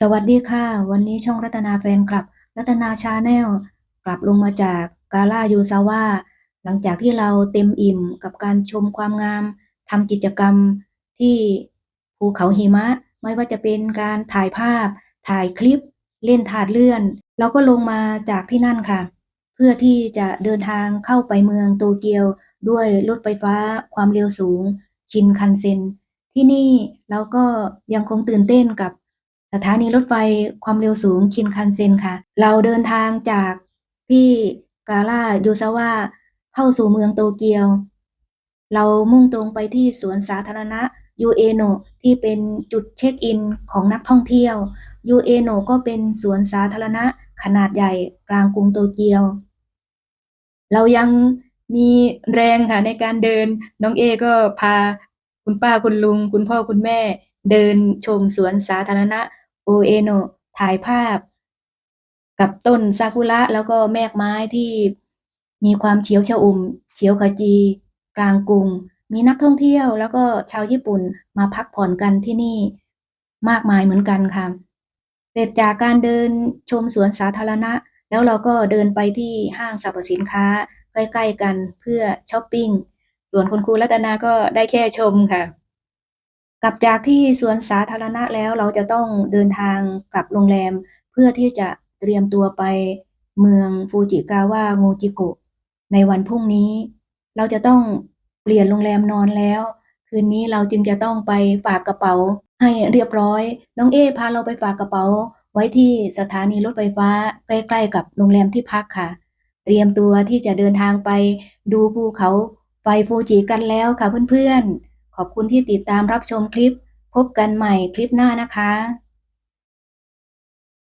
สวัสดีค่ะ วันนี้ช่องรัตนาแฟนคลับ รัตนาชาแนลกลับลงมาจากกาล่ายูซาว่าหลังจากที่เราเต็มอิ่มกับการชมความงามทำกิจกรรมที่ภูเขาหิมะ ไม่ว่าจะเป็นการถ่ายภาพ ถ่ายคลิป เล่นถาดเลื่อน เราก็ลงมาจากที่นั่นค่ะ เพื่อที่จะเดินทางเข้าไปเมืองโตเกียวด้วยรถไฟฟ้าความเร็วสูงชินคันเซ็นที่นี่เราก็ยังคงตื่นเต้นกับ สถานีรถไฟความเร็วสูงชินคันเซ็นค่ะ เราเดินทางจากที่กาล่ายูซาวะเข้าสู่เมืองโตเกียว เรามุ่งตรงไปที่สวนสาธารณะยูเอโนที่เป็นจุดเช็คอินของนักท่องเที่ยวยูเอโนก็เป็นสวนสาธารณะขนาดใหญ่กลางกรุงโตเกียว เรายังมีแรงค่ะในการเดิน น้องเอก็พาคุณป้าคุณลุง คุณพ่อคุณแม่ เดินชมสวนสาธารณะ โอเอโนถ่ายภาพ กับต้นซากุระแล้วก็แมกไม้ที่มีความเขียวชอุ่มเขียวขจี กลางกรุง มีนักท่องเที่ยวแล้วก็ชาวญี่ปุ่นมาพักผ่อนกันที่นี่มากมายเหมือนกันค่ะเสร็จจากการเดินชมสวนสาธารณะ แล้วเราก็เดินไปที่ห้างสรรพสินค้าใกล้ๆกันเพื่อช้อปปิ้ง ส่วนคุณครูรัตนาก็ได้แค่ชมค่ะ กลับจากที่สวนสาธารณะแล้วเราจะต้องเดินทางกลับโรงแรม เพื่อที่จะเตรียมตัวไปเมืองฟูจิกาวะงูจิโกะในวันพรุ่งนี้ เราจะต้องเปลี่ยนโรงแรมนอนแล้ว คืนนี้เราจึงจะต้องไปฝากกระเป๋า ให้เรียบร้อย น้องเอพาเราไปฝากกระเป๋า ไว้ที่สถานีรถไฟฟ้าใกล้ๆกับโรงแรมที่พักค่ะ เตรียมตัวที่จะเดินทางไปดูภูเขาไฟฟูจิกันแล้วค่ะเพื่อนๆ ขอบคุณที่ติดตามรับชมคลิป พบกันใหม่คลิปหน้านะคะ